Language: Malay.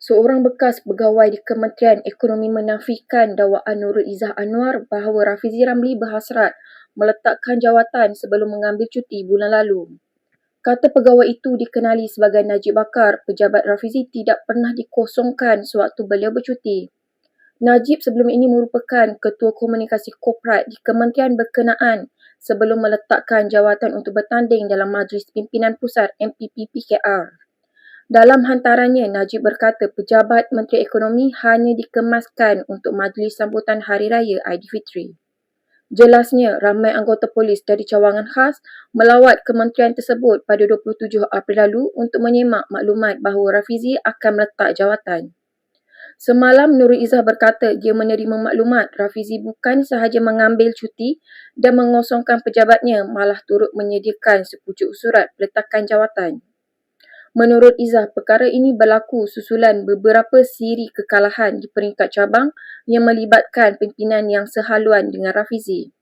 Seorang bekas pegawai di Kementerian Ekonomi menafikan dakwaan Nurul Izzah Anwar bahawa Rafizi Ramli berhasrat meletakkan jawatan sebelum mengambil cuti bulan lalu. Kata pegawai itu dikenali sebagai Najib Bakar, pejabat Rafizi tidak pernah dikosongkan sewaktu beliau bercuti. Najib sebelum ini merupakan Ketua Komunikasi Korporat di Kementerian Berkenaan sebelum meletakkan jawatan untuk bertanding dalam Majlis Pimpinan Pusat MPP PKR. Dalam hantarannya, Najib berkata pejabat Menteri Ekonomi hanya dikemaskan untuk majlis sambutan Hari Raya Aidilfitri. Jelasnya, ramai anggota polis dari cawangan khas melawat kementerian tersebut pada 27 April lalu untuk menyemak maklumat bahawa Rafizi akan meletak jawatan. Semalam Nurul Izzah berkata dia menerima maklumat Rafizi bukan sahaja mengambil cuti dan mengosongkan pejabatnya malah turut menyediakan sepucuk surat peletakan jawatan. Menurut Izzah, perkara ini berlaku susulan beberapa siri kekalahan di peringkat cabang yang melibatkan pimpinan yang sehaluan dengan Rafizi.